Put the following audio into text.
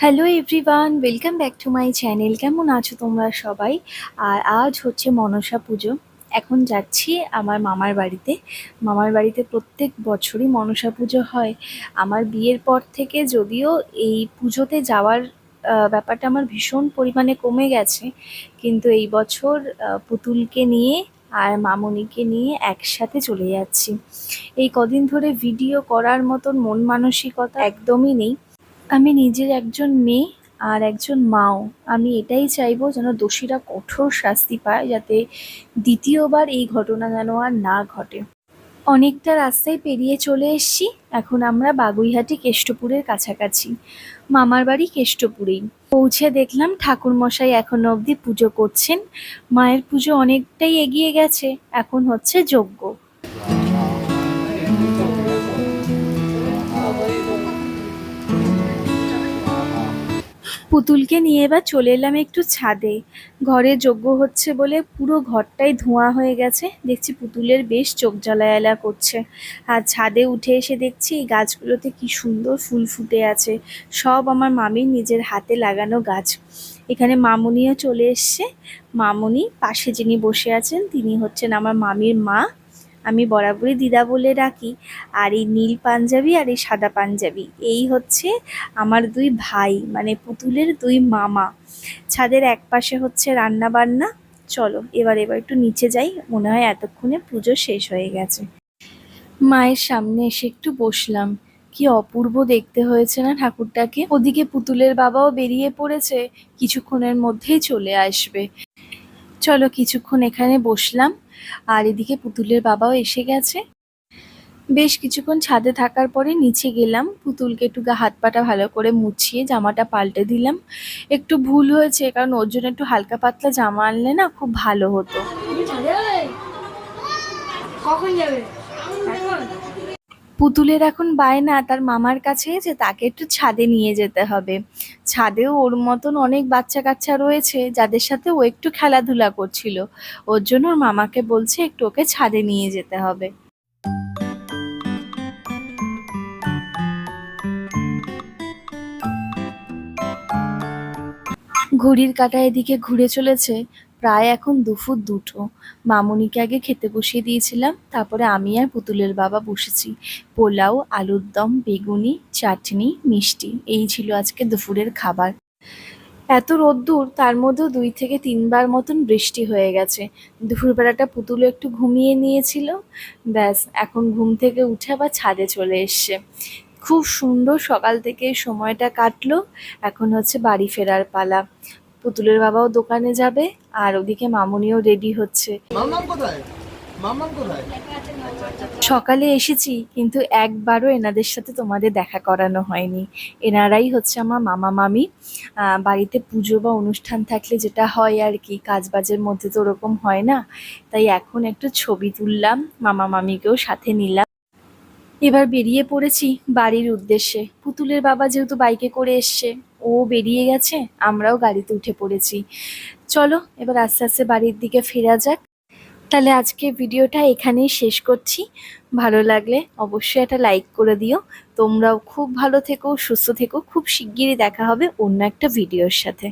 Hello everyone welcome back to my channel কেমন আছো তোমরা সবাই? আর আজ হচ্ছে মনসা পুজো। এখন যাচ্ছি আমার মামার বাড়িতে। মামার বাড়িতে প্রত্যেক বছরই মনসা পুজো হয়। আমার বিয়ের পর থেকে যদিও এই পুজোতে যাওয়ার ব্যাপারটা আমার ভীষণ পরিমাণে কমে গেছে। কিন্তু এই বছর পুতুলকে নিয়ে আর মামনিকে নিয়ে একসাথে চলে যাচ্ছি। এই কদিন ধরে ভিডিও করার মতন মন মানসিকতা একদমই নেই। আমি নিজের একজন মেয়ে আর একজন মাও। আমি এটাই চাইব যেন দোষীরা কঠোর শাস্তি পায় যাতে দ্বিতীয়বার এই ঘটনা যেন আর না ঘটে। অনেকটা রাস্তায় পেরিয়ে চলে এসেছি। এখন আমরা বাগুইহাটি কেষ্টপুরের কাছাকাছি। মামার বাড়ি কেষ্টপুরেই। পৌঁছে দেখলাম ঠাকুরমশাই এখনও অবধি পুজো করছেন। মায়ের পুজো অনেকটাই এগিয়ে গেছে। এখন হচ্ছে যজ্ঞ। পুতুলকে নিয়ে এবার চলে এলাম একটু ছাদে। ঘরে যজ্ঞ হচ্ছে বলে পুরো ঘরটাই ধোঁয়া হয়ে গেছে। দেখছি পুতুলের বেশ চোখ জ্বালায়ালা করছে। আর ছাদে উঠে এসে দেখছি এই গাছগুলোতে কি সুন্দর ফুল ফুটে আছে। সব আমার মামির নিজের হাতে লাগানো গাছ। এখানে মামুনিও চলে এসছে। মামুনি পাশে যিনি বসে আছেন, তিনি হচ্ছেন আমার মামির মা। আমি বরাবরই দিদা বলে ডাকি আর এই নীল পাঞ্জাবি আর এই সাদা পাঞ্জাবি। এই হচ্ছে আমার দুই ভাই মানে পুতুলের দুই মামা। ছাদের এক পাশে হচ্ছে রান্না বান্না চলো, এবার এবার একটু নিচে যাই, মনে হয় এতক্ষণে পুজো শেষ হয়ে গেছে। মায়ের সামনে এসে একটু বসলাম। কি অপূর্ব দেখতে হয়েছে না ঠাকুরটাকে? ওদিকে পুতুলের বাবাও বেরিয়ে পড়েছে, কিছুক্ষণের মধ্যেই চলে আসবে। চলো, কিছুক্ষণ এখানে বসলাম। আর এদিকে পুতুলের বাবাও এসে গেছে। বেশ কিছুক্ষণ ছাদে থাকার পরে নিচে গেলাম। পুতুলকে একটু গা হাত পাটা ভালো করে মুছিয়ে জামাটা পাল্টে দিলাম। একটু ভুল হয়েছে, কারণ ওর জন্য একটু হালকা পাতলা জামা আনলে না খুব ভালো হতো। কখন যাবে? পুতুলের এখন বায়না তার মামার কাছে যে তাকে একটু ছাদে নিয়ে যেতে হবে। ছাদেও ওর মতন অনেক বাচ্চা কাচ্চা রয়েছে যাদের সাথে ও একটু খেলাধুলা করছিল। ওর জন্য ওর মামাকে বলছে একটু ওকে ছাদে নিয়ে যেতে হবে। ঘড়ির কাঁটা এদিকে ঘুরে চলেছে। প্রায় এখন দুপুর দুটো। মামুনিকে আগে খেতে বসিয়ে দিয়েছিলাম, তারপরে আমি আর পুতুলের বাবা বসেছি। পোলাও, আলুর দম, বেগুনি, চাটনি, মিষ্টি, এই ছিল আজকে দুপুরের খাবার। এত রোদ্দুর, তার মধ্যেও দুই থেকে তিনবার মতন বৃষ্টি হয়ে গেছে। দুপুরবেলাটা পুতুল একটু ঘুমিয়ে নিয়েছিল। ব্যাস, এখন ঘুম থেকে উঠে আবার ছাদে চলে এসছে। খুব সুন্দর সকাল থেকে সময়টা কাটলো। এখন হচ্ছে বাড়ি ফেরার পালা। পুতুলের বাবাও দোকানে যাবে আর ওদিকে মামুনিও রেডি হচ্ছে। সকালে এসেছি কিন্তু একবারও এনাদের সাথে তোমাদের দেখা করানো হয়নি। এনারাই হচ্ছে আমার মামা মামি। বাড়িতে পুজো বা অনুষ্ঠান থাকলে যেটা হয় আর কি কাজবাজের মধ্যে তো ওরকম হয় না। তাই এখন একটু ছবি তুললাম মামা মামিকেও সাথে নিলাম। এবার বেরিয়ে পড়েছি বাড়ির উদ্দেশ্যে। পুতুলের বাবা যেহেতু বাইকে করে এসছে ও বেরিয়ে গেছে আমরাও গাড়িতে উঠে পড়েছি। চলো, এবার আস্তে আস্তে বাড়ির দিকে ফেরা যাক। তাহলে আজকে ভিডিওটা এখানেই শেষ করছি। ভালো লাগলে অবশ্যই একটা লাইক করে দিও। তোমরাও খুব ভালো থেকো, সুস্থ থেকো। খুব শিগগিরই দেখা হবে অন্য একটা ভিডিওর সাথে।